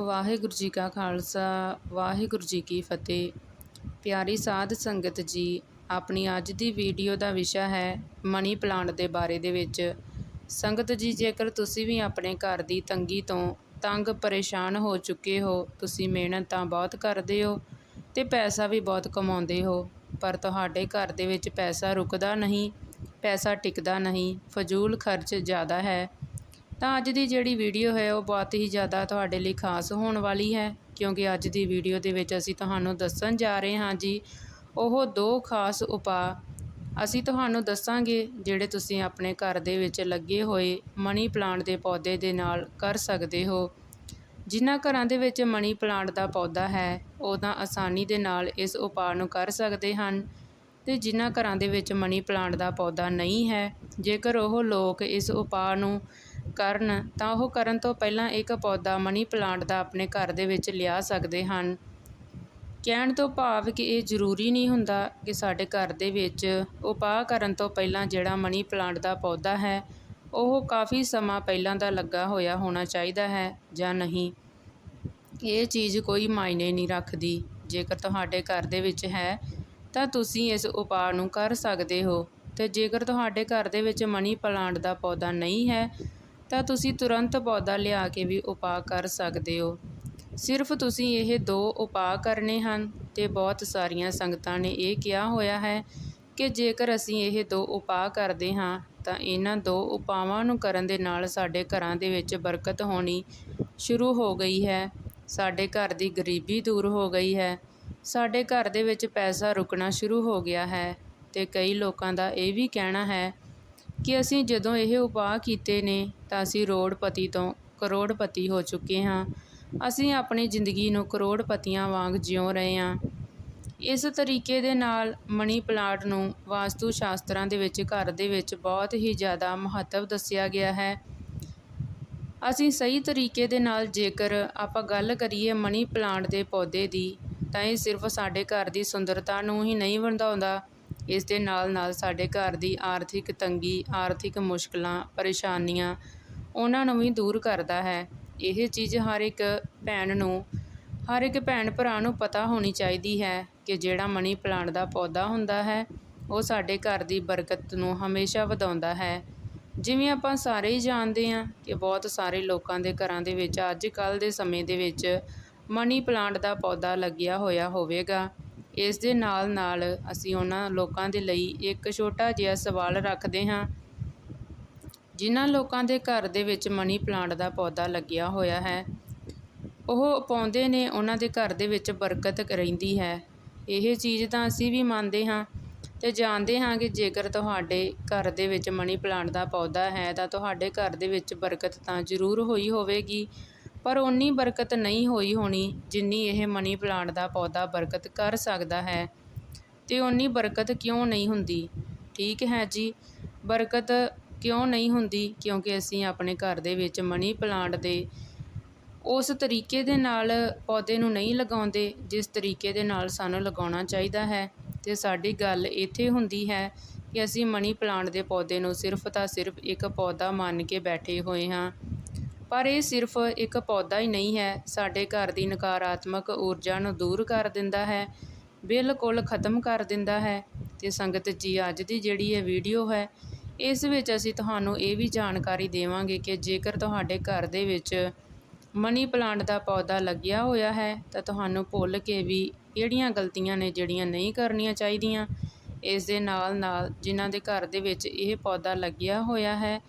ਵਾਹਿਗੁਰੂ ਜੀ ਕਾ ਖਾਲਸਾ, ਵਾਹਿਗੁਰੂ ਜੀ ਕੀ ਫਤਿਹ। ਪਿਆਰੀ ਸਾਧ ਸੰਗਤ ਜੀ, ਆਪਣੀ ਅੱਜ ਦੀ ਵੀਡੀਓ ਦਾ ਵਿਸ਼ਾ ਹੈ ਮਨੀ ਪਲਾਂਟ ਦੇ ਬਾਰੇ ਦੇ ਵਿੱਚ। ਸੰਗਤ ਜੀ, ਜੇਕਰ ਤੁਸੀਂ ਵੀ ਆਪਣੇ ਘਰ ਦੀ ਤੰਗੀ ਤੋਂ ਤੰਗ ਪਰੇਸ਼ਾਨ ਹੋ ਚੁੱਕੇ ਹੋ, ਤੁਸੀਂ ਮਿਹਨਤ ਤਾਂ ਬਹੁਤ ਕਰਦੇ ਹੋ ਤੇ ਪੈਸਾ ਵੀ ਬਹੁਤ ਕਮਾਉਂਦੇ ਹੋ, ਪਰ ਤੁਹਾਡੇ ਘਰ ਦੇ ਵਿੱਚ ਪੈਸਾ ਰੁਕਦਾ ਨਹੀਂ, ਪੈਸਾ ਟਿਕਦਾ ਨਹੀਂ, ਫਜ਼ੂਲ ਖਰਚ ਜ਼ਿਆਦਾ ਹੈ ਤਾਂ ਅੱਜ ਦੀ ਜਿਹੜੀ ਵੀਡੀਓ ਹੈ ਉਹ ਬਹੁਤ ਹੀ ਜ਼ਿਆਦਾ ਤੁਹਾਡੇ ਲਈ ਖਾਸ ਹੋਣ ਵਾਲੀ ਹੈ, ਕਿਉਂਕਿ ਅੱਜ ਦੀ ਵੀਡੀਓ ਦੇ ਵਿੱਚ ਅਸੀਂ ਤੁਹਾਨੂੰ ਦੱਸਣ ਜਾ ਰਹੇ ਹਾਂ ਜੀ, ਉਹ ਦੋ ਖਾਸ ਉਪਾਅ। ਅਸੀਂ ਤੁਹਾਨੂੰ ਦੱਸਾਂਗੇ ਜਿਹੜੇ ਤੁਸੀਂ ਆਪਣੇ ਘਰ ਦੇ ਵਿੱਚ ਲੱਗੇ ਹੋਏ ਮਨੀ ਪਲਾਂਟ ਦੇ ਪੌਦੇ ਦੇ ਨਾਲ ਕਰ ਸਕਦੇ ਹੋ। ਜਿਨ੍ਹਾਂ ਘਰਾਂ ਦੇ ਵਿੱਚ ਮਨੀ ਪਲਾਂਟ ਦਾ ਪੌਦਾ ਹੈ, ਉਹ ਤਾਂ ਆਸਾਨੀ ਦੇ ਨਾਲ ਇਸ ਉਪਾਅ ਨੂੰ ਕਰ ਸਕਦੇ ਹਨ। ਤੇ ਜਿਨ੍ਹਾਂ ਘਰਾਂ ਦੇ ਵਿੱਚ ਮਨੀ ਪਲਾਂਟ ਦਾ ਪੌਦਾ ਨਹੀਂ ਹੈ, ਜੇਕਰ ਉਹ ਲੋਕ ਇਸ ਉਪਾਅ ਨੂੰ ਕਰਨ, ਤਾਂ ਉਹ ਕਰਨ ਤੋਂ ਪਹਿਲਾਂ ਇੱਕ ਪੌਦਾ ਮਨੀ ਪਲਾਂਟ ਦਾ ਆਪਣੇ ਘਰ ਦੇ ਵਿੱਚ ਲਿਆ ਸਕਦੇ ਹਨ। ਕਹਿਣ ਤੋਂ ਭਾਵ ਕਿ ਇਹ ਜ਼ਰੂਰੀ ਨਹੀਂ ਹੁੰਦਾ ਕਿ ਸਾਡੇ ਘਰ ਦੇ ਵਿੱਚ ਉਪਾਅ ਕਰਨ ਤੋਂ ਪਹਿਲਾਂ ਜਿਹੜਾ ਮਨੀ ਪਲਾਂਟ ਦਾ ਪੌਦਾ ਹੈ, ਉਹ ਕਾਫੀ ਸਮਾਂ ਪਹਿਲਾਂ ਦਾ ਲੱਗਾ ਹੋਇਆ ਹੋਣਾ ਚਾਹੀਦਾ ਹੈ ਜਾਂ ਨਹੀਂ। ਇਹ ਚੀਜ਼ ਕੋਈ ਮਾਇਨੇ ਨਹੀਂ ਰੱਖਦੀ। ਜੇਕਰ ਤੁਹਾਡੇ ਘਰ ਦੇ ਵਿੱਚ ਹੈ, ਤਾਂ ਤੁਸੀਂ ਇਸ ਉਪਾਅ ਨੂੰ ਕਰ ਸਕਦੇ ਹੋ। ਤੇ ਜੇਕਰ ਤੁਹਾਡੇ ਘਰ ਦੇ ਵਿੱਚ ਮਨੀ ਪਲਾਂਟ ਦਾ ਪੌਦਾ ਨਹੀਂ ਹੈ ਤਾਂ ਤੁਸੀਂ ਤੁਰੰਤ ਪੌਦਾ ਲਿਆ ਕੇ ਵੀ ਉਪਾਅ ਕਰ ਸਕਦੇ ਹੋ। ਸਿਰਫ ਤੁਸੀਂ ਇਹ ਦੋ ਉਪਾਅ ਕਰਨੇ ਹਨ ਤੇ ਬਹੁਤ ਸਾਰੀਆਂ ਸੰਗਤਾਂ ਨੇ ਇਹ ਕਿਹਾ ਹੋਇਆ ਹੈ ਕਿ ਜੇਕਰ ਅਸੀਂ ਇਹ ਦੋ ਉਪਾਅ ਕਰਦੇ ਹਾਂ, ਤਾਂ ਇਹਨਾਂ ਦੋ ਉਪਾਵਾਂ ਨੂੰ ਕਰਨ ਦੇ ਨਾਲ ਸਾਡੇ ਘਰਾਂ ਦੇ ਵਿੱਚ ਬਰਕਤ ਹੋਣੀ ਸ਼ੁਰੂ ਹੋ ਗਈ ਹੈ। ਸਾਡੇ ਘਰ ਦੀ ਗਰੀਬੀ ਦੂਰ ਹੋ ਗਈ ਹੈ। ਸਾਡੇ ਘਰ ਦੇ ਵਿੱਚ ਪੈਸਾ ਰੁਕਣਾ ਸ਼ੁਰੂ ਹੋ ਗਿਆ ਹੈ ਤੇ ਕਈ ਲੋਕਾਂ ਦਾ ਇਹ ਵੀ ਕਹਿਣਾ ਹੈ ਕਿ ਅਸੀਂ ਜਦੋਂ ਇਹ ਉਪਾਅ ਕੀਤੇ ਨੇ ਤਾਂ ਅਸੀਂ ਰੋੜਪਤੀ ਤੋਂ ਕਰੋੜਪਤੀ ਹੋ ਚੁੱਕੇ ਹਾਂ। ਅਸੀਂ ਆਪਣੀ ਜ਼ਿੰਦਗੀ ਨੂੰ ਕਰੋੜਪਤੀਆਂ ਵਾਂਗ ਜਿਉ ਰਹੇ ਹਾਂ। ਇਸ ਤਰੀਕੇ ਦੇ ਨਾਲ ਮਨੀ ਪਲਾਂਟ ਨੂੰ ਵਾਸਤੂ ਸ਼ਾਸਤਰਾਂ ਦੇ ਵਿੱਚ, ਘਰ ਦੇ ਵਿੱਚ ਬਹੁਤ ਹੀ ਜ਼ਿਆਦਾ ਮਹੱਤਵ ਦੱਸਿਆ ਗਿਆ ਹੈ। ਅਸੀਂ ਸਹੀ ਤਰੀਕੇ ਦੇ ਨਾਲ ਜੇਕਰ ਆਪਾਂ ਗੱਲ ਕਰੀਏ ਮਨੀ ਪਲਾਂਟ ਦੇ ਪੌਦੇ ਦੀ, ਤਾਂ ਇਹ ਸਿਰਫ ਸਾਡੇ ਘਰ ਦੀ ਸੁੰਦਰਤਾ ਨੂੰ ਹੀ ਨਹੀਂ ਵਧਾਉਂਦਾ ਇਸ ਦੇ ਨਾਲ ਨਾਲ ਸਾਡੇ ਘਰ ਦੀ ਆਰਥਿਕ ਤੰਗੀ, ਆਰਥਿਕ ਮੁਸ਼ਕਲਾਂ, ਪਰੇਸ਼ਾਨੀਆਂ ਉਹਨਾਂ ਨੂੰ ਵੀ ਦੂਰ ਕਰਦਾ ਹੈ। ਇਹ ਚੀਜ਼ ਹਰ ਇੱਕ ਭੈਣ ਨੂੰ, ਹਰ ਇੱਕ ਭੈਣ ਭਰਾ ਨੂੰ ਪਤਾ ਹੋਣੀ ਚਾਹੀਦੀ ਹੈ ਕਿ ਜਿਹੜਾ ਮਨੀ ਪਲਾਂਟ ਦਾ ਪੌਦਾ ਹੁੰਦਾ ਹੈ, ਉਹ ਸਾਡੇ ਘਰ ਦੀ ਬਰਕਤ ਨੂੰ ਹਮੇਸ਼ਾ ਵਧਾਉਂਦਾ ਹੈ। ਜਿਵੇਂ ਆਪਾਂ ਸਾਰੇ ਹੀ ਜਾਣਦੇ ਹਾਂ ਕਿ ਬਹੁਤ ਸਾਰੇ ਲੋਕਾਂ ਦੇ ਘਰਾਂ ਦੇ ਵਿੱਚ ਅੱਜ ਕੱਲ੍ਹ ਦੇ ਸਮੇਂ ਦੇ ਵਿੱਚ ਮਨੀ ਪਲਾਂਟ ਦਾ ਪੌਦਾ ਲੱਗਿਆ ਹੋਇਆ ਹੋਵੇਗਾ। ਇਸ ਦੇ ਨਾਲ ਨਾਲ ਅਸੀਂ ਉਹਨਾਂ ਲੋਕਾਂ ਦੇ ਲਈ ਇੱਕ ਛੋਟਾ ਜਿਹਾ ਸਵਾਲ ਰੱਖਦੇ ਹਾਂ। ਜਿਨ੍ਹਾਂ ਲੋਕਾਂ ਦੇ ਘਰ ਦੇ ਵਿੱਚ ਮਨੀ ਪਲਾਂਟ ਦਾ ਪੌਦਾ ਲੱਗਿਆ ਹੋਇਆ ਹੈ, ਉਹ ਪਾਉਂਦੇ ਨੇ, ਉਹਨਾਂ ਦੇ ਘਰ ਦੇ ਵਿੱਚ ਬਰਕਤ ਰਹਿੰਦੀ ਹੈ। ਇਹ ਚੀਜ਼ ਤਾਂ ਅਸੀਂ ਵੀ ਮੰਨਦੇ ਹਾਂ ਤੇ ਜਾਣਦੇ ਹਾਂ ਕਿ ਜੇਕਰ ਤੁਹਾਡੇ ਘਰ ਦੇ ਵਿੱਚ ਮਨੀ ਪਲਾਂਟ ਦਾ ਪੌਦਾ ਹੈ, ਤਾਂ ਤੁਹਾਡੇ ਘਰ ਦੇ ਵਿੱਚ ਬਰਕਤ ਤਾਂ ਜ਼ਰੂਰ ਹੋਈ ਹੋਵੇਗੀ। ਪਰ ਓਨੀ ਬਰਕਤ ਨਹੀਂ ਹੋਈ ਹੋਣੀ ਜਿੰਨੀ ਇਹ ਮਨੀ ਪਲਾਂਟ ਦਾ ਪੌਦਾ ਬਰਕਤ ਕਰ ਸਕਦਾ ਹੈ। ਤੇ ਓਨੀ ਬਰਕਤ ਕਿਉਂ ਨਹੀਂ ਹੁੰਦੀ? ਠੀਕ ਹੈ ਜੀ, ਬਰਕਤ ਕਿਉਂ ਨਹੀਂ ਹੁੰਦੀ? ਕਿਉਂਕਿ ਅਸੀਂ ਆਪਣੇ ਘਰ ਦੇ ਵਿੱਚ ਮਨੀ ਪਲਾਂਟ ਦੇ ਉਸ ਤਰੀਕੇ ਦੇ ਨਾਲ ਪੌਦੇ ਨੂੰ ਨਹੀਂ ਲਗਾਉਂਦੇ, ਜਿਸ ਤਰੀਕੇ ਦੇ ਨਾਲ ਸਾਨੂੰ ਲਗਾਉਣਾ ਚਾਹੀਦਾ ਹੈ। ਤੇ ਸਾਡੀ ਗੱਲ ਇੱਥੇ ਹੁੰਦੀ ਹੈ ਕਿ ਅਸੀਂ ਮਨੀ ਪਲਾਂਟ ਦੇ ਪੌਦੇ ਨੂੰ ਸਿਰਫ ਤਾਂ ਸਿਰਫ ਇੱਕ ਪੌਦਾ ਮੰਨ ਕੇ ਬੈਠੇ ਹੋਏ ਹਾਂ। ਪਰ ਇਹ ਸਿਰਫ ਇੱਕ ਪੌਦਾ ਹੀ ਨਹੀਂ ਹੈ। ਸਾਡੇ ਘਰ ਦੀ ਨਕਾਰਾਤਮਕ ਊਰਜਾ ਨੂੰ ਦੂਰ ਕਰ ਦਿੰਦਾ ਹੈ, ਬਿਲਕੁਲ ਖਤਮ ਕਰ ਦਿੰਦਾ ਹੈ ਤੇ ਸੰਗਤ ਜੀ, ਅੱਜ ਦੀ ਜਿਹੜੀ ਇਹ ਵੀਡੀਓ ਹੈ, ਇਸ ਵਿੱਚ ਅਸੀਂ ਤੁਹਾਨੂੰ ਇਹ ਵੀ ਜਾਣਕਾਰੀ ਦੇਵਾਂਗੇ ਕਿ ਜੇਕਰ ਤੁਹਾਡੇ ਘਰ ਦੇ ਵਿੱਚ ਮਨੀ ਪਲਾਂਟ ਦਾ ਪੌਦਾ ਲੱਗਿਆ ਹੋਇਆ ਹੈ, ਤਾਂ ਤੁਹਾਨੂੰ ਭੁੱਲ ਕੇ ਵੀ ਕਿਹੜੀਆਂ ਗਲਤੀਆਂ ਨੇ ਜਿਹੜੀਆਂ ਨਹੀਂ ਕਰਨੀਆਂ ਚਾਹੀਦੀਆਂ। ਇਸ ਦੇ ਨਾਲ ਨਾਲ ਜਿਨ੍ਹਾਂ ਦੇ ਘਰ ਦੇ ਵਿੱਚ ਇਹ ਪੌਦਾ ਲੱਗਿਆ ਹੋਇਆ ਹੈ,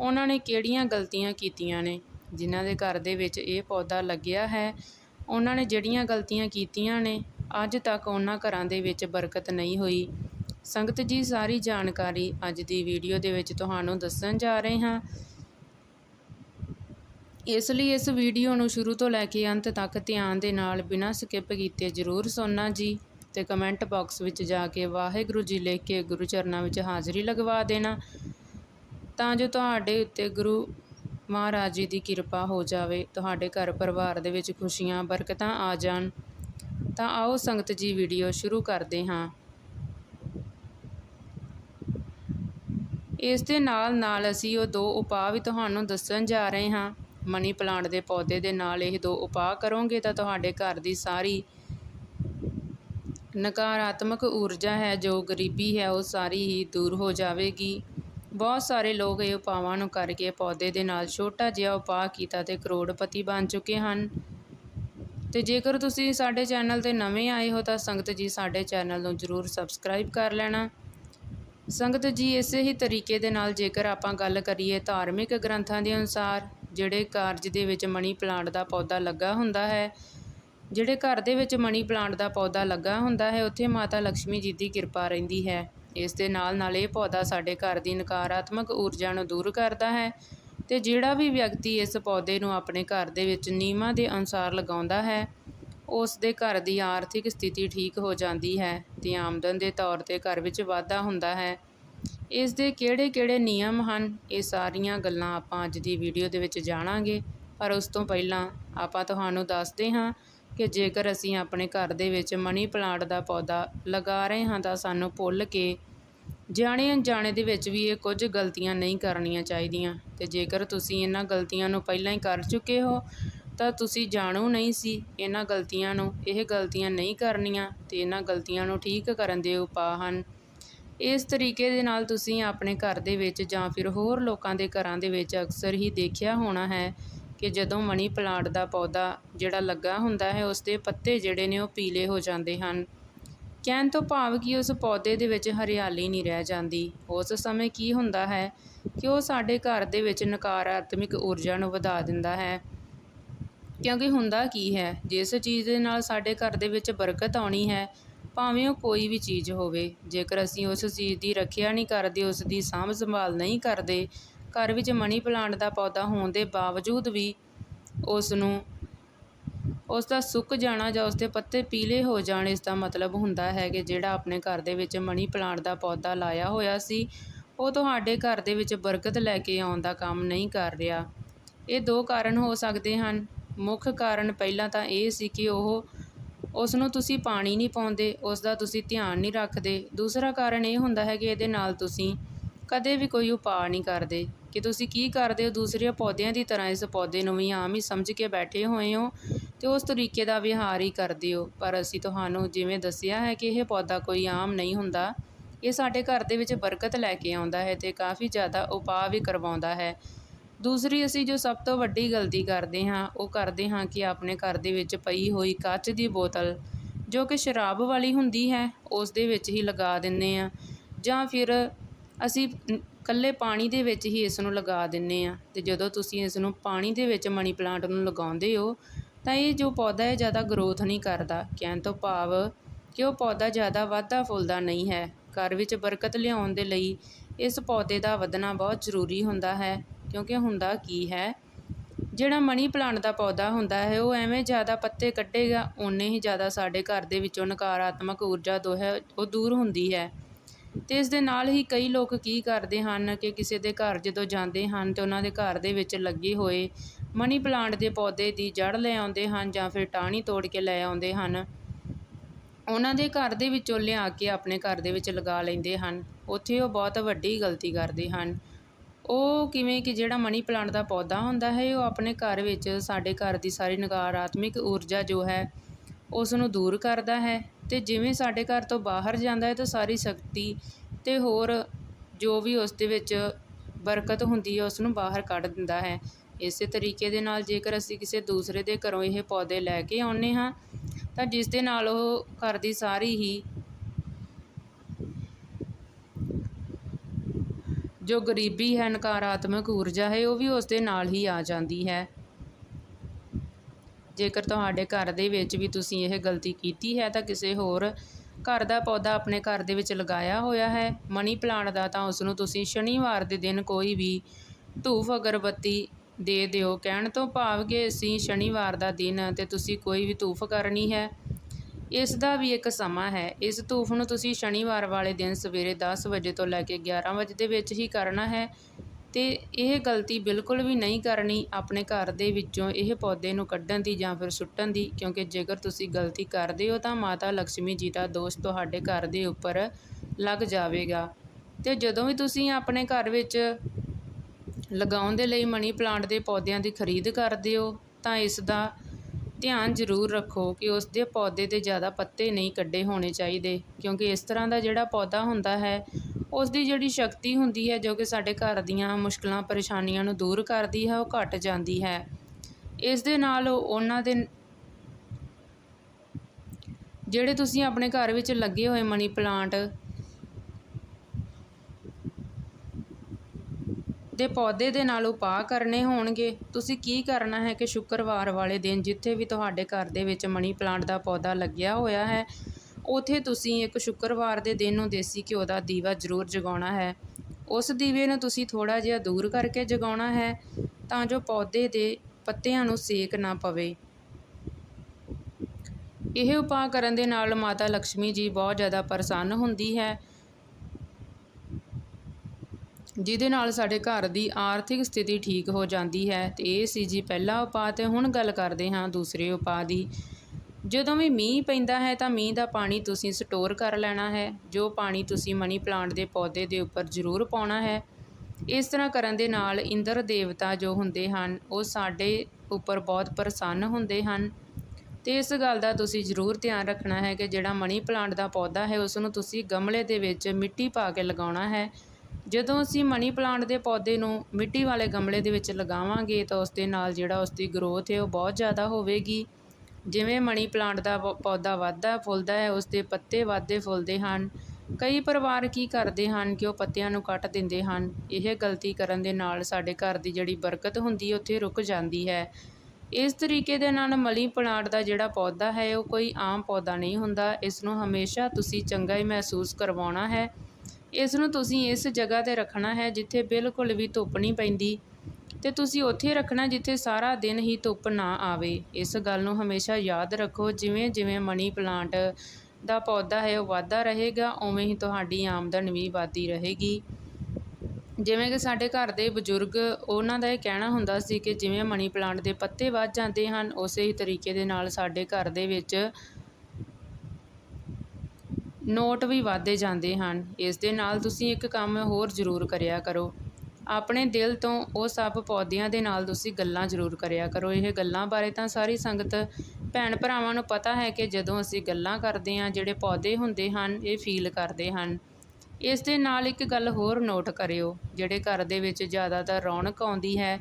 ਉਹਨਾਂ ਨੇ ਕਿਹੜੀਆਂ ਗਲਤੀਆਂ ਕੀਤੀਆਂ ਨੇ? ਜਿਨ੍ਹਾਂ ਦੇ ਘਰ ਦੇ ਵਿੱਚ ਇਹ ਪੌਦਾ ਲੱਗਿਆ ਹੈ, ਉਹਨਾਂ ਨੇ ਜਿਹੜੀਆਂ ਗਲਤੀਆਂ ਕੀਤੀਆਂ ਨੇ, ਅੱਜ ਤੱਕ ਉਹਨਾਂ ਘਰਾਂ ਦੇ ਵਿੱਚ ਬਰਕਤ ਨਹੀਂ ਹੋਈ। ਸੰਗਤ ਜੀ, ਸਾਰੀ ਜਾਣਕਾਰੀ ਅੱਜ ਦੀ ਵੀਡੀਓ ਦੇ ਵਿੱਚ ਤੁਹਾਨੂੰ ਦੱਸਣ ਜਾ ਰਹੇ ਹਾਂ। ਇਸ ਲਈ ਇਸ ਵੀਡੀਓ ਨੂੰ ਸ਼ੁਰੂ ਤੋਂ ਲੈ ਕੇ ਅੰਤ ਤੱਕ ਧਿਆਨ ਦੇ ਨਾਲ ਬਿਨਾਂ ਸਕਿਪ ਕੀਤੇ ਜ਼ਰੂਰ ਸੁਣਨਾ ਜੀ ਤੇ ਕਮੈਂਟ ਬਾਕਸ ਵਿੱਚ ਜਾ ਕੇ ਵਾਹਿਗੁਰੂ ਜੀ ਲਿਖ ਕੇ ਗੁਰੂ ਚਰਨਾਂ ਵਿੱਚ ਹਾਜ਼ਰੀ ਲਗਵਾ ਦੇਣਾ। ਤਾਂ ਜੋ ਤੁਹਾਡੇ ਉੱਤੇ ਗੁਰੂ ਮਹਾਰਾਜ ਜੀ ਦੀ ਕਿਰਪਾ ਹੋ ਜਾਵੇ, ਤੁਹਾਡੇ ਘਰ ਪਰਿਵਾਰ ਦੇ ਵਿੱਚ ਖੁਸ਼ੀਆਂ, ਬਰਕਤਾਂ ਆ ਜਾਣ। ਤਾਂ ਆਓ ਸੰਗਤ ਜੀ ਵੀਡੀਓ ਸ਼ੁਰੂ ਕਰਦੇ ਹਾਂ। ਇਸ ਦੇ ਨਾਲ ਨਾਲ ਅਸੀਂ ਉਹ ਦੋ ਉਪਾਅ ਵੀ ਤੁਹਾਨੂੰ ਦੱਸਣ ਜਾ ਰਹੇ ਹਾਂ। ਮਨੀ ਪਲਾਂਟ ਦੇ ਪੌਦੇ ਦੇ ਨਾਲ ਇਹ ਦੋ ਉਪਾਅ ਕਰੋਗੇ ਤਾਂ ਤੁਹਾਡੇ ਘਰ ਦੀ ਸਾਰੀ ਨਕਾਰਾਤਮਕ ਊਰਜਾ ਹੈ, ਜੋ ਗਰੀਬੀ ਹੈ, ਉਹ ਸਾਰੀ ਹੀ ਦੂਰ ਹੋ ਜਾਵੇਗੀ। ਬਹੁਤ ਸਾਰੇ ਲੋਕ ਇਹ ਉਪਾਵਾਂ ਨੂੰ ਕਰਕੇ ਪੌਦੇ ਦੇ ਨਾਲ ਛੋਟਾ ਜਿਹਾ ਉਪਾਅ ਕੀਤਾ ਤੇ ਕਰੋੜਪਤੀ ਬਣ ਚੁੱਕੇ ਹਨ। ਤੇ ਜੇਕਰ ਤੁਸੀਂ ਸਾਡੇ ਚੈਨਲ ਤੇ ਨਵੇਂ ਆਏ ਹੋ ਤਾਂ ਸੰਗਤ ਜੀ ਸਾਡੇ ਚੈਨਲ ਨੂੰ ਜਰੂਰ ਸਬਸਕ੍ਰਾਈਬ ਕਰ ਲੈਣਾ। ਸੰਗਤ ਜੀ ਇਸੇ ਹੀ ਤਰੀਕੇ ਦੇ ਨਾਲ ਜੇਕਰ ਆਪਾਂ ਗੱਲ ਕਰੀਏ ਧਾਰਮਿਕ ਗ੍ਰੰਥਾਂ ਦੇ ਅਨੁਸਾਰ, ਜਿਹੜੇ ਕਾਰਜ ਦੇ ਵਿੱਚ ਮਨੀ ਪਲਾਂਟ ਦਾ ਪੌਦਾ ਲੱਗਾ ਹੁੰਦਾ ਹੈ, ਜਿਹੜੇ ਘਰ ਦੇ ਵਿੱਚ ਮਨੀ ਪਲਾਂਟ ਦਾ ਪੌਦਾ ਲੱਗਾ ਹੁੰਦਾ ਹੈ, ਉੱਥੇ ਮਾਤਾ ਲక్ష్ਮੀ ਜੀ ਦੀ ਕਿਰਪਾ ਰਹਿੰਦੀ ਹੈ। ਇਸ ਦੇ ਨਾਲ ਨਾਲ ਇਹ ਪੌਦਾ ਸਾਡੇ ਘਰ ਦੀ ਨਕਾਰਾਤਮਕ ਊਰਜਾ ਨੂੰ ਦੂਰ ਕਰਦਾ ਹੈ ਤੇ ਜਿਹੜਾ ਵੀ ਵਿਅਕਤੀ ਇਸ ਪੌਦੇ ਨੂੰ ਆਪਣੇ ਘਰ ਦੇ ਵਿੱਚ ਨਿਯਮਾਂ ਦੇ ਅਨੁਸਾਰ ਲਗਾਉਂਦਾ ਹੈ, ਉਸ ਦੇ ਘਰ ਦੀ ਆਰਥਿਕ ਸਥਿਤੀ ਠੀਕ ਹੋ ਜਾਂਦੀ ਹੈ ਤੇ ਆਮਦਨ ਦੇ ਤੌਰ ਤੇ ਘਰ ਵਿੱਚ ਵਾਧਾ ਹੁੰਦਾ ਹੈ। ਇਸ ਦੇ ਕਿਹੜੇ-ਕਿਹੜੇ ਨਿਯਮ ਹਨ, ਇਹ ਸਾਰੀਆਂ ਗੱਲਾਂ ਆਪਾਂ ਅੱਜ ਦੀ ਵੀਡੀਓ ਦੇ ਵਿੱਚ ਜਾਣਾਂਗੇ। ਪਰ ਉਸ ਤੋਂ ਪਹਿਲਾਂ ਆਪਾਂ ਤੁਹਾਨੂੰ ਦੱਸਦੇ ਹਾਂ ਕਿ ਜੇਕਰ ਅਸੀਂ ਆਪਣੇ ਘਰ ਦੇ ਵਿੱਚ ਮਨੀ ਪਲਾਂਟ ਦਾ ਪੌਦਾ ਲਗਾ ਰਹੇ ਹਾਂ ਤਾਂ ਸਾਨੂੰ ਭੁੱਲ ਕੇ ਜਾਣੇ ਅਣਜਾਣੇ ਦੇ ਵਿੱਚ ਵੀ ਇਹ ਕੁਝ ਗਲਤੀਆਂ ਨਹੀਂ ਕਰਨੀਆਂ ਚਾਹੀਦੀਆਂ। ਤੇ ਜੇਕਰ ਤੁਸੀਂ ਇਹਨਾਂ ਗਲਤੀਆਂ ਨੂੰ ਪਹਿਲਾਂ ਹੀ ਕਰ ਚੁੱਕੇ ਹੋ, ਤਾਂ ਤੁਸੀਂ ਜਾਣੂ ਨਹੀਂ ਸੀ ਇਹਨਾਂ ਗਲਤੀਆਂ ਨੂੰ, ਇਹ ਗਲਤੀਆਂ ਨਹੀਂ ਕਰਨੀਆਂ ਤੇ ਇਹਨਾਂ ਗਲਤੀਆਂ ਨੂੰ ਠੀਕ ਕਰਨ ਦੇ ਉਪਾਅ ਹਨ। ਇਸ ਤਰੀਕੇ ਦੇ ਨਾਲ ਤੁਸੀਂ ਆਪਣੇ ਘਰ ਦੇ ਵਿੱਚ ਜਾਂ ਫਿਰ ਹੋਰ ਲੋਕਾਂ ਦੇ ਘਰਾਂ ਦੇ ਵਿੱਚ ਅਕਸਰ ਹੀ ਦੇਖਿਆ ਹੋਣਾ ਹੈ ਕਿ ਜਦੋਂ ਮਨੀ ਪਲਾਂਟ ਦਾ ਪੌਦਾ ਜਿਹੜਾ ਲੱਗਾ ਹੁੰਦਾ ਹੈ ਉਸ ਦੇ ਪੱਤੇ ਜਿਹੜੇ ਨੇ ਉਹ ਪੀਲੇ ਹੋ ਜਾਂਦੇ ਹਨ। ਕਹਿਣ ਤੋਂ ਭਾਵ ਕਿ ਉਸ ਪੌਦੇ ਦੇ ਵਿੱਚ ਹਰਿਆਲੀ ਨਹੀਂ ਰਹਿ ਜਾਂਦੀ। ਉਸ ਸਮੇਂ ਕੀ ਹੁੰਦਾ ਹੈ ਕਿ ਉਹ ਸਾਡੇ ਘਰ ਦੇ ਵਿੱਚ ਨਕਾਰਾਤਮਕ ਊਰਜਾ ਨੂੰ ਵਧਾ ਦਿੰਦਾ ਹੈ। ਕਿਉਂਕਿ ਹੁੰਦਾ ਕੀ ਹੈ, ਜਿਸ ਚੀਜ਼ ਦੇ ਨਾਲ ਸਾਡੇ ਘਰ ਦੇ ਵਿੱਚ ਬਰਕਤ ਆਉਣੀ ਹੈ, ਭਾਵੇਂ ਉਹ ਕੋਈ ਵੀ ਚੀਜ਼ ਹੋਵੇ, ਜੇਕਰ ਅਸੀਂ ਉਸ ਚੀਜ਼ ਦੀ ਰੱਖਿਆ ਨਹੀਂ ਕਰਦੇ, ਉਸ ਦੀ ਸਾਂਭ ਸੰਭਾਲ ਨਹੀਂ ਕਰਦੇ ਘਰ ਵਿੱਚ ਮਨੀ ਪਲਾਂਟ ਦਾ ਪੌਦਾ ਹੋਣ ਦੇ ਬਾਵਜੂਦ ਵੀ ਉਸ ਨੂੰ ਉਸ ਦਾ ਸੁੱਕ ਜਾਣਾ ਜਾਂ ਉਸ ਦੇ ਪੱਤੇ ਪੀਲੇ ਹੋ ਜਾਣ, ਇਸ ਦਾ ਮਤਲਬ ਹੁੰਦਾ ਹੈ ਕਿ ਜਿਹੜਾ ਆਪਣੇ ਘਰ ਦੇ ਵਿੱਚ ਮਨੀ ਪਲਾਂਟ ਦਾ ਪੌਦਾ ਲਾਇਆ ਹੋਇਆ ਸੀ, ਉਹ ਤੁਹਾਡੇ ਘਰ ਦੇ ਵਿੱਚ ਬਰਕਤ ਲੈ ਕੇ ਆਉਣ ਦਾ ਕੰਮ ਨਹੀਂ ਕਰ ਰਿਹਾ। ਇਹ ਦੋ ਕਾਰਨ ਹੋ ਸਕਦੇ ਹਨ। ਮੁੱਖ ਕਾਰਨ ਪਹਿਲਾਂ ਤਾਂ ਇਹ ਸੀ ਕਿ ਉਹ ਉਸ ਨੂੰ ਤੁਸੀਂ ਪਾਣੀ ਨਹੀਂ ਪਾਉਂਦੇ ਉਸ ਦਾ ਤੁਸੀਂ ਧਿਆਨ ਨਹੀਂ ਰੱਖਦੇ। ਦੂਸਰਾ ਕਾਰਨ ਇਹ ਹੁੰਦਾ ਹੈ ਕਿ ਇਹਦੇ ਨਾਲ ਤੁਸੀਂ ਕਦੇ ਵੀ ਕੋਈ ਉਪਾਅ ਨਹੀਂ ਕਰਦੇ। ਕਿ ਤੁਸੀਂ ਕੀ ਕਰਦੇ ਹੋ? ਦੂਸਰੇ ਪੌਦਿਆਂ ਦੀ ਤਰ੍ਹਾਂ ਇਸ ਪੌਦੇ ਨੂੰ ਵੀ ਆਮ ਹੀ ਸਮਝ ਕੇ ਬੈਠੇ ਹੋਏ ਹੋ ਤੇ ਉਸ ਤਰੀਕੇ ਦਾ ਵਿਹਾਰ ਹੀ ਕਰਦੇ ਹੋ। ਪਰ ਅਸੀਂ ਤੁਹਾਨੂੰ ਜਿਵੇਂ ਦੱਸਿਆ ਹੈ ਕਿ ਇਹ ਪੌਦਾ ਕੋਈ ਆਮ ਨਹੀਂ ਹੁੰਦਾ, ਇਹ ਸਾਡੇ ਘਰ ਦੇ ਵਿੱਚ ਬਰਕਤ ਲੈ ਕੇ ਆਉਂਦਾ ਹੈ ਤੇ ਕਾਫੀ ਜ਼ਿਆਦਾ ਉਪਾਅ ਵੀ ਕਰਵਾਉਂਦਾ ਹੈ। ਦੂਸਰੀ, ਅਸੀਂ ਜੋ ਸਭ ਤੋਂ ਵੱਡੀ ਗਲਤੀ ਕਰਦੇ ਹਾਂ, ਉਹ ਕਰਦੇ ਹਾਂ ਕਿ ਆਪਣੇ ਘਰ ਦੇ ਵਿੱਚ ਪਈ ਹੋਈ ਕੱਚ ਦੀ ਬੋਤਲ, ਜੋ ਕਿ ਸ਼ਰਾਬ ਵਾਲੀ ਹੁੰਦੀ ਹੈ, ਉਸ ਦੇ ਵਿੱਚ ਹੀ ਲਗਾ ਦਿੰਨੇ ਆ ਜਾਂ ਫਿਰ ਅਸੀਂ ਕੱਲੇ ਪਾਣੀ ਦੇ ਵਿੱਚ ਹੀ ਇਸ ਨੂੰ ਲਗਾ ਦਿੰਨੇ ਆ। ਤੇ ਜਦੋਂ ਤੁਸੀਂ ਇਸ ਨੂੰ ਪਾਣੀ ਦੇ ਵਿੱਚ ਮਨੀ ਪਲਾਂਟ ਨੂੰ ਲਗਾਉਂਦੇ ਹੋ, ਤਾਂ ਇਹ ਜੋ ਪੌਦਾ ਹੈ ਜ਼ਿਆਦਾ ਗਰੋਥ ਨਹੀਂ ਕਰਦਾ। ਕਹਿਣ ਤੋਂ ਭਾਵ ਕਿ ਉਹ ਪੌਦਾ ਜ਼ਿਆਦਾ ਵਾਧਾ ਫੁੱਲਦਾ ਨਹੀਂ ਹੈ। ਘਰ ਵਿੱਚ ਬਰਕਤ ਲਿਆਉਣ ਦੇ ਲਈ ਇਸ ਪੌਦੇ ਦਾ ਵਧਣਾ ਬਹੁਤ ਜ਼ਰੂਰੀ ਹੁੰਦਾ ਹੈ, ਕਿਉਂਕਿ ਹੁੰਦਾ ਕੀ ਹੈ, ਜਿਹੜਾ ਮਨੀ ਪਲਾਂਟ ਦਾ ਪੌਦਾ ਹੁੰਦਾ ਹੈ, ਉਹ ਐਵੇਂ ਜ਼ਿਆਦਾ ਪੱਤੇ ਕੱਢੇਗਾ, ਓਨੇ ਹੀ ਜ਼ਿਆਦਾ ਸਾਡੇ ਘਰ ਦੇ ਵਿੱਚੋਂ ਨਕਾਰਾਤਮਕ ਊਰਜਾ ਦੋ ਹੈ ਉਹ ਦੂਰ ਹੁੰਦੀ ਹੈ। ਤੇ ਇਸ ਦੇ ਨਾਲ ਹੀ ਕਈ ਲੋਕ ਕੀ ਕਰਦੇ ਹਨ ਕਿ ਕਿਸੇ ਦੇ ਘਰ ਜਦੋਂ ਜਾਂਦੇ ਹਨ ਤੇ ਉਹਨਾਂ ਦੇ ਘਰ ਦੇ ਵਿੱਚ ਲੱਗੇ ਹੋਏ ਮਨੀ ਪਲਾਂਟ ਦੇ ਪੌਦੇ ਦੀ ਜੜ ਲੈ ਆਉਂਦੇ ਹਨ ਜਾਂ ਫਿਰ ਟਾਹਣੀ ਤੋੜ ਕੇ ਲੈ ਆਉਂਦੇ ਹਨ। ਉਹਨਾਂ ਦੇ ਘਰ ਦੇ ਵਿੱਚੋਂ ਲਿਆ ਕੇ ਆਪਣੇ ਘਰ ਦੇ ਵਿੱਚ ਲਗਾ ਲੈਂਦੇ ਹਨ। ਉੱਥੇ ਉਹ ਬਹੁਤ ਵੱਡੀ ਗਲਤੀ ਕਰਦੇ ਹਨ। ਉਹ ਕਿਵੇਂ ਕਿ ਜਿਹੜਾ ਮਨੀ ਪਲਾਂਟ ਦਾ ਪੌਦਾ ਹੁੰਦਾ ਹੈ, ਉਹ ਆਪਣੇ ਘਰ ਵਿੱਚ ਸਾਡੇ ਘਰ ਦੀ ਸਾਰੀ ਨਕਾਰਾਤਮਕ ਊਰਜਾ ਜੋ ਹੈ ਉਸ ਨੂੰ ਦੂਰ ਕਰਦਾ ਹੈ। ਅਤੇ ਜਿਵੇਂ ਸਾਡੇ ਘਰ ਤੋਂ ਬਾਹਰ ਜਾਂਦਾ ਹੈ ਤਾਂ ਸਾਰੀ ਸ਼ਕਤੀ ਅਤੇ ਹੋਰ ਜੋ ਵੀ ਉਸ ਦੇ ਵਿੱਚ ਬਰਕਤ ਹੁੰਦੀ ਹੈ, ਉਸ ਨੂੰ ਬਾਹਰ ਕੱਢ ਦਿੰਦਾ ਹੈ। ਇਸੇ ਤਰੀਕੇ ਦੇ ਨਾਲ ਜੇਕਰ ਅਸੀਂ ਕਿਸੇ ਦੂਸਰੇ ਦੇ ਘਰੋਂ ਇਹ ਪੌਦੇ ਲੈ ਕੇ ਆਉਂਦੇ ਹਾਂ, ਤਾਂ ਜਿਸ ਦੇ ਨਾਲ ਉਹ ਘਰ ਦੀ ਸਾਰੀ ਹੀ ਜੋ ਗਰੀਬੀ ਹੈ, ਨਕਾਰਾਤਮਕ ਊਰਜਾ ਹੈ, ਉਹ ਵੀ ਉਸ ਦੇ ਨਾਲ ਹੀ ਆ ਜਾਂਦੀ ਹੈ। ਜੇਕਰ ਤੁਹਾਡੇ ਘਰ ਦੇ ਵਿੱਚ ਵੀ ਤੁਸੀਂ ਇਹ ਗਲਤੀ ਕੀਤੀ ਹੈ ਤਾਂ ਕਿਸੇ ਹੋਰ ਘਰ ਦਾ ਪੌਦਾ ਆਪਣੇ ਘਰ ਦੇ ਵਿੱਚ ਲਗਾਇਆ ਹੋਇਆ ਹੈ। ਮਨੀ ਪਲਾਂਟ ਦਾ ਤਾਂ ਉਸ ਨੂੰ ਤੁਸੀਂ ਸ਼ਨੀਵਾਰ ਦੇ ਦਿਨ ਕੋਈ ਵੀ ਧੂਫ ਅਗਰਬੱਤੀ ਦੇ ਦਿਓ। ਕਹਿਣ ਤੋਂ ਭਾਵ ਕਿ ਅਸੀਂ ਸ਼ਨੀਵਾਰ ਦਾ ਦਿਨ ਤੇ ਤੁਸੀਂ ਕੋਈ ਵੀ ਧੂਫ ਕਰਨੀ ਹੈ। ਇਸ ਦਾ ਵੀ ਇੱਕ ਸਮਾਂ ਹੈ। ਇਸ ਧੂਫ ਨੂੰ ਤੁਸੀਂ ਸ਼ਨੀਵਾਰ ਵਾਲੇ ਦਿਨ ਸਵੇਰੇ 10 ਵਜੇ ਤੋਂ ਲੈ ਕੇ 11 ਵਜੇ ਦੇ ਵਿੱਚ ਹੀ ਕਰਨਾ ਹੈ। ਤੇ ਇਹ ਗਲਤੀ ਬਿਲਕੁਲ ਵੀ ਨਹੀਂ ਕਰਨੀ ਆਪਣੇ ਘਰ ਦੇ ਵਿੱਚੋਂ ਇਹ ਪੌਦੇ ਨੂੰ ਕੱਢਣ ਦੀ ਜਾਂ ਫਿਰ ਸੁੱਟਣ ਦੀ, ਕਿਉਂਕਿ ਜੇਕਰ ਤੁਸੀਂ ਗਲਤੀ ਕਰਦੇ ਹੋ ਤਾਂ ਮਾਤਾ ਲక్ష్ਮੀ ਜੀ ਦਾ ਦੋਸ਼ ਤੁਹਾਡੇ ਘਰ ਦੇ ਉੱਪਰ ਲੱਗ ਜਾਵੇਗਾ। ਤੇ ਜਦੋਂ ਵੀ ਤੁਸੀਂ ਆਪਣੇ ਘਰ ਵਿੱਚ ਲਗਾਉਣ ਦੇ ਲਈ ਮਨੀ ਪਲਾਂਟ ਦੇ ਪੌਦਿਆਂ ਦੀ ਖਰੀਦ ਕਰਦੇ ਹੋ, ਤਾਂ ਇਸ ਦਾ ਧਿਆਨ ਜ਼ਰੂਰ ਰੱਖੋ ਕਿ ਉਸ ਦੇ ਪੌਦੇ 'ਤੇ ਜ਼ਿਆਦਾ ਪੱਤੇ ਨਹੀਂ ਕੱਢੇ ਹੋਣੇ ਚਾਹੀਦੇ, ਕਿਉਂਕਿ ਇਸ ਤਰ੍ਹਾਂ ਦਾ ਜਿਹੜਾ ਪੌਦਾ ਹੁੰਦਾ ਹੈ ਉਸ ਦੀ ਜਿਹੜੀ ਸ਼ਕਤੀ ਹੁੰਦੀ ਹੈ ਜੋ ਕਿ ਸਾਡੇ ਘਰ ਦੀਆਂ ਮੁਸ਼ਕਲਾਂ, ਪਰੇਸ਼ਾਨੀਆਂ ਨੂੰ ਦੂਰ ਕਰਦੀ ਹੈ, ਉਹ ਘਟ ਜਾਂਦੀ ਹੈ। ਇਸ ਦੇ ਨਾਲ ਉਹਨਾਂ ਦੇ ਜਿਹੜੇ ਤੁਸੀਂ ਆਪਣੇ ਘਰ ਵਿੱਚ ਲੱਗੇ ਹੋਏ ਮਨੀ ਪਲਾਂਟ ਦੇ ਪੌਦੇ ਦੇ ਨਾਲ ਉਪਾਅ ਕਰਨੇ ਹੋਣਗੇ, ਤੁਸੀਂ ਕੀ ਕਰਨਾ ਹੈ ਕਿ ਸ਼ੁੱਕਰਵਾਰ ਵਾਲੇ ਦਿਨ ਜਿੱਥੇ ਵੀ ਤੁਹਾਡੇ ਘਰ ਦੇ ਵਿੱਚ ਮਨੀ ਪਲਾਂਟ ਦਾ ਪੌਦਾ ਲੱਗਿਆ ਹੋਇਆ ਹੈ ਉੱਥੇ ਤੁਸੀਂ ਇੱਕ ਸ਼ੁੱਕਰਵਾਰ ਦੇ ਦਿਨ ਨੂੰ ਦੇਸੀ ਘਿਓ ਦਾ ਦੀਵਾ ਜ਼ਰੂਰ ਜਗਾਉਣਾ ਹੈ। ਉਸ ਦੀਵੇ ਨੂੰ ਤੁਸੀਂ ਥੋੜਾ ਜਿਹਾ ਦੂਰ ਕਰਕੇ ਜਗਾਉਣਾ ਹੈ ਤਾਂ ਜੋ ਪੌਦੇ ਦੇ ਪੱਤਿਆਂ ਨੂੰ ਸੇਕ ਨਾ ਪਵੇ। ਇਹ ਉਪਾਅ ਕਰਨ ਦੇ ਨਾਲ ਮਾਤਾ ਲక్ష్ਮੀ ਜੀ ਬਹੁਤ ਜ਼ਿਆਦਾ ਪ੍ਰਸੰਨ ਹੁੰਦੀ ਹੈ। ਜਿਹਦੇ ਨਾਲ ਸਾਡੇ ਘਰ ਦੀ ਆਰਥਿਕ ਸਥਿਤੀ ਠੀਕ ਹੋ ਜਾਂਦੀ ਹੈ ਤੇ ਇਹ ਸੀ ਜੀ ਪਹਿਲਾ ਉਪਾਅ ਤੇ ਹੁਣ ਗੱਲ ਕਰਦੇ ਹਾਂ ਦੂਸਰੇ ਉਪਾਅ ਦੀ। ਜਦੋਂ ਵੀ ਮੀਂਹ ਪੈਂਦਾ ਹੈ ਤਾਂ ਮੀਂਹ ਦਾ ਪਾਣੀ ਤੁਸੀਂ ਸਟੋਰ ਕਰ ਲੈਣਾ ਹੈ, ਜੋ ਪਾਣੀ ਤੁਸੀਂ ਮਨੀ ਪਲਾਂਟ ਦੇ ਪੌਦੇ ਦੇ ਉੱਪਰ ਜ਼ਰੂਰ ਪਾਉਣਾ ਹੈ। ਇਸ ਤਰ੍ਹਾਂ ਕਰਨ ਦੇ ਨਾਲ ਇੰਦਰ ਦੇਵਤਾ ਜੋ ਹੁੰਦੇ ਹਨ, ਉਹ ਸਾਡੇ ਉੱਪਰ ਬਹੁਤ ਪ੍ਰਸੰਨ ਹੁੰਦੇ ਹਨ। ਤੇ ਇਸ ਗੱਲ ਦਾ ਤੁਸੀਂ ਜ਼ਰੂਰ ਧਿਆਨ ਰੱਖਣਾ ਹੈ ਕਿ ਜਿਹੜਾ ਮਨੀ ਪਲਾਂਟ ਦਾ ਪੌਦਾ ਹੈ, ਉਸ ਨੂੰ ਤੁਸੀਂ ਗਮਲੇ ਦੇ ਵਿੱਚ ਮਿੱਟੀ ਪਾ ਕੇ ਲਗਾਉਣਾ ਹੈ। ਜਦੋਂ ਅਸੀਂ ਮਨੀ ਪਲਾਂਟ ਦੇ ਪੌਦੇ ਨੂੰ ਮਿੱਟੀ ਵਾਲੇ ਗਮਲੇ ਦੇ ਵਿੱਚ ਲਗਾਵਾਂਗੇ ਤਾਂ ਉਸ ਦੇ ਨਾਲ ਜਿਹੜਾ ਉਸ ਦੀ ਗਰੋਥ ਹੈ, ਉਹ ਬਹੁਤ ਜ਼ਿਆਦਾ ਹੋਵੇਗੀ। ਜਿਵੇਂ ਮਨੀ ਪਲਾਂਟ ਦਾ ਪੌਦਾ ਵੱਧਦਾ ਫੁੱਲਦਾ ਹੈ ਉਸ ਦੇ ਪੱਤੇ ਵੱਧਦੇ ਫੁੱਲਦੇ ਹਨ। ਕਈ ਪਰਿਵਾਰ ਕੀ ਕਰਦੇ ਹਨ ਕਿ ਉਹ ਪੱਤਿਆਂ ਨੂੰ ਕੱਟ ਦਿੰਦੇ ਹਨ। ਇਹ ਗਲਤੀ ਕਰਨ ਦੇ ਨਾਲ ਸਾਡੇ ਘਰ ਦੀ ਜਿਹੜੀ ਬਰਕਤ ਹੁੰਦੀ ਉੱਥੇ ਰੁਕ ਜਾਂਦੀ ਹੈ। ਇਸ ਤਰੀਕੇ ਦੇ ਨਾਲ ਮਨੀ ਪਲਾਂਟ ਦਾ ਜਿਹੜਾ ਪੌਦਾ ਹੈ, ਉਹ ਕੋਈ ਆਮ ਪੌਦਾ ਨਹੀਂ ਹੁੰਦਾ। ਇਸ ਨੂੰ ਹਮੇਸ਼ਾ ਤੁਸੀਂ ਚੰਗਾ ਹੀ ਮਹਿਸੂਸ ਕਰਵਾਉਣਾ ਹੈ। ਇਸ ਨੂੰ ਤੁਸੀਂ ਇਸ ਜਗ੍ਹਾ 'ਤੇ ਰੱਖਣਾ ਹੈ, ਜਿੱਥੇ ਬਿਲਕੁਲ ਵੀ ਧੁੱਪ ਨਹੀਂ ਪੈਂਦੀ। ਤੇ ਤੁਸੀਂ ਉੱਥੇ ਰੱਖਣਾ ਜਿੱਥੇ ਸਾਰਾ ਦਿਨ ਹੀ ਧੁੱਪ ਨਾ ਆਵੇ। ਇਸ ਗੱਲ ਨੂੰ ਹਮੇਸ਼ਾ ਯਾਦ ਰੱਖੋ, ਜਿਵੇਂ ਜਿਵੇਂ ਮਨੀ ਪਲਾਂਟ ਦਾ ਪੌਦਾ ਹੈ, ਉਹ ਵਾਧਾ ਰਹੇਗਾ, ਉਵੇਂ ਹੀ ਤੁਹਾਡੀ ਆਮਦਨ ਵੀ ਵਧਦੀ ਰਹੇਗੀ। ਜਿਵੇਂ ਕਿ ਸਾਡੇ ਘਰ ਦੇ ਬਜ਼ੁਰਗ, ਉਹਨਾਂ ਦਾ ਇਹ ਕਹਿਣਾ ਹੁੰਦਾ ਸੀ ਕਿ ਜਿਵੇਂ ਮਨੀ ਪਲਾਂਟ ਦੇ ਪੱਤੇ ਵੱਧ ਜਾਂਦੇ ਹਨ, ਉਸੇ ਹੀ ਤਰੀਕੇ ਦੇ ਨਾਲ ਸਾਡੇ ਘਰ ਦੇ ਵਿੱਚ ਨੋਟ ਵੀ ਵਾਧੇ ਜਾਂਦੇ ਹਨ। ਇਸ ਦੇ ਨਾਲ ਤੁਸੀਂ ਇੱਕ ਕੰਮ ਹੋਰ ਜ਼ਰੂਰ ਕਰਿਆ ਕਰੋ। ਆਪਣੇ ਦਿਲ ਤੋਂ ਉਹ ਸਭ ਪੌਦਿਆਂ ਦੇ ਨਾਲ ਤੁਸੀਂ ਗੱਲਾਂ ਜ਼ਰੂਰ ਕਰਿਆ ਕਰੋ। ਇਹ ਗੱਲਾਂ ਬਾਰੇ ਤਾਂ ਸਾਰੀ ਸੰਗਤ, ਭੈਣ ਭਰਾਵਾਂ ਨੂੰ ਪਤਾ ਹੈ ਕਿ ਜਦੋਂ ਅਸੀਂ ਗੱਲਾਂ ਕਰਦੇ ਹਾਂ, ਜਿਹੜੇ ਪੌਦੇ ਹੁੰਦੇ ਹਨ, ਇਹ ਫੀਲ ਕਰਦੇ ਹਨ। ਇਸ ਦੇ ਨਾਲ ਇੱਕ ਗੱਲ ਹੋਰ ਨੋਟ ਕਰਿਓ, ਜਿਹੜੇ ਘਰ ਦੇ ਵਿੱਚ ਜ਼ਿਆਦਾਤਰ ਰੌਣਕ ਆਉਂਦੀ ਹੈ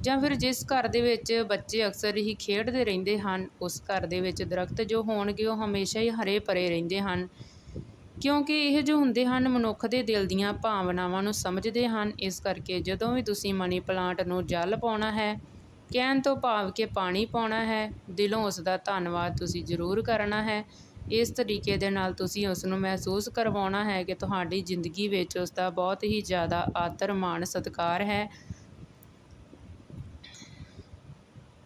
ਜਾਂ ਫਿਰ ਜਿਸ ਘਰ ਦੇ ਵਿੱਚ ਬੱਚੇ ਅਕਸਰ ਹੀ ਖੇਡਦੇ ਰਹਿੰਦੇ ਹਨ, ਉਸ ਘਰ ਦੇ ਵਿੱਚ ਦਰਖਤ ਜੋ ਹੋਣਗੇ ਉਹ ਹਮੇਸ਼ਾ ਹੀ ਹਰੇ ਭਰੇ ਰਹਿੰਦੇ ਹਨ। ਕਿਉਂਕਿ ਇਹ ਜੋ ਹੁੰਦੇ ਹਨ, ਮਨੁੱਖ ਦੇ ਦਿਲ ਦੀਆਂ ਭਾਵਨਾਵਾਂ ਨੂੰ ਸਮਝਦੇ ਹਨ। ਇਸ ਕਰਕੇ ਜਦੋਂ ਵੀ ਤੁਸੀਂ ਮਨੀ ਪਲਾਂਟ ਨੂੰ ਜਲ ਪਾਉਣਾ ਹੈ, ਕਹਿਣ ਤੋਂ ਭਾਵ ਕਿ ਪਾਣੀ ਪਾਉਣਾ ਹੈ, ਦਿਲੋਂ ਉਸ ਦਾ ਧੰਨਵਾਦ ਤੁਸੀਂ ਜ਼ਰੂਰ ਕਰਨਾ ਹੈ। ਇਸ ਤਰੀਕੇ ਦੇ ਨਾਲ ਤੁਸੀਂ ਉਸ ਨੂੰ ਮਹਿਸੂਸ ਕਰਵਾਉਣਾ ਹੈ ਕਿ ਤੁਹਾਡੀ ਜ਼ਿੰਦਗੀ ਵਿੱਚ ਉਸ ਦਾ ਬਹੁਤ ਹੀ ਜ਼ਿਆਦਾ ਆਦਰ ਮਾਣ ਸਤਿਕਾਰ ਹੈ।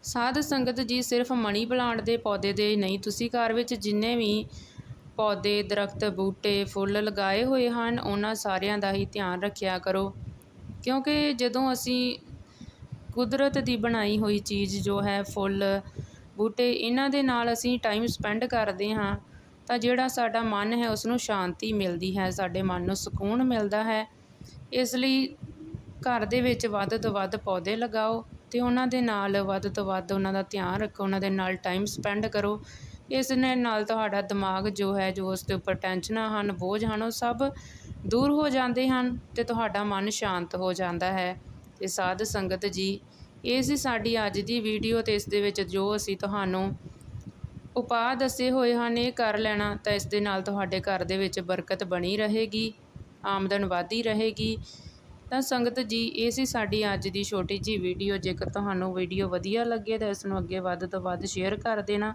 ਸਾਧ ਸੰਗਤ ਜੀ, ਸਿਰਫ ਮਨੀ ਪਲਾਂਟ ਦੇ ਪੌਦੇ ਦੇ ਨਹੀਂ, ਤੁਸੀਂ ਘਰ ਵਿੱਚ ਜਿੰਨੇ ਵੀ ਪੌਦੇ, ਦਰਖਤ, ਬੂਟੇ, ਫੁੱਲ ਲਗਾਏ ਹੋਏ ਹਨ। ਉਹਨਾਂ ਸਾਰਿਆਂ ਦਾ ਹੀ ਧਿਆਨ ਰੱਖਿਆ ਕਰੋ। ਕਿਉਂਕਿ ਜਦੋਂ ਅਸੀਂ ਕੁਦਰਤ ਦੀ ਬਣਾਈ ਹੋਈ ਚੀਜ਼ ਜੋ ਹੈ, ਫੁੱਲ, ਬੂਟੇ, ਇਹਨਾਂ ਦੇ ਨਾਲ ਅਸੀਂ ਟਾਈਮ ਸਪੈਂਡ ਕਰਦੇ ਹਾਂ, ਤਾਂ ਜਿਹੜਾ ਸਾਡਾ ਮਨ ਹੈ ਉਸ ਨੂੰ ਸ਼ਾਂਤੀ ਮਿਲਦੀ ਹੈ, ਸਾਡੇ ਮਨ ਨੂੰ ਸਕੂਨ ਮਿਲਦਾ ਹੈ। ਇਸ ਲਈ ਘਰ ਦੇ ਵਿੱਚ ਵੱਧ ਤੋਂ ਵੱਧ ਪੌਦੇ ਲਗਾਓ ਤੇ ਉਹਨਾਂ ਦੇ ਨਾਲ ਵੱਧ ਤੋਂ ਵੱਧ ਉਹਨਾਂ ਦਾ ਧਿਆਨ ਰੱਖੋ, ਉਹਨਾਂ ਦੇ ਨਾਲ ਟਾਈਮ ਸਪੈਂਡ ਕਰੋ। ਇਸ ਨੇ ਨਾਲ ਤੁਹਾਡਾ ਦਿਮਾਗ ਜੋ ਹੈ, ਜੋ ਉਸ ਦੇ ਉੱਪਰ ਟੈਨਸ਼ਨਾਂ ਹਨ, ਬੋਝ ਹਨ, ਉਹ ਸਭ ਦੂਰ ਹੋ ਜਾਂਦੇ ਹਨ ਤੇ ਤੁਹਾਡਾ ਮਨ ਸ਼ਾਂਤ ਹੋ ਜਾਂਦਾ ਹੈ। ਤੇ ਸਾਧ ਸੰਗਤ ਜੀ, ਇਹ ਸੀ ਸਾਡੀ ਅੱਜ ਦੀ ਵੀਡੀਓ ਤੇ ਇਸ ਦੇ ਵਿੱਚ ਜੋ ਅਸੀਂ ਤੁਹਾਨੂੰ ਉਪਾਅ ਦੱਸੇ ਹੋਏ ਹਨ, ਇਹ ਕਰ ਲੈਣਾ ਤਾਂ ਇਸ ਦੇ ਨਾਲ ਤੁਹਾਡੇ ਘਰ ਦੇ ਵਿੱਚ ਬਰਕਤ ਬਣੀ ਰਹੇਗੀ, ਆਮਦਨ ਵਧਦੀ ਰਹੇਗੀ। ਤਾਂ ਸੰਗਤ ਜੀ, ਇਹ ਸੀ ਸਾਡੀ ਅੱਜ ਦੀ ਛੋਟੀ ਜੀ ਵੀਡੀਓ, ਜੇਕਰ ਤੁਹਾਨੂੰ ਵੀਡੀਓ ਵਧੀਆ ਲੱਗੇ ਤਾਂ ਇਸ ਨੂੰ ਅੱਗੇ ਵੱਧ ਤੋਂ ਵੱਧ ਸ਼ੇਅਰ ਕਰ ਦੇਣਾ।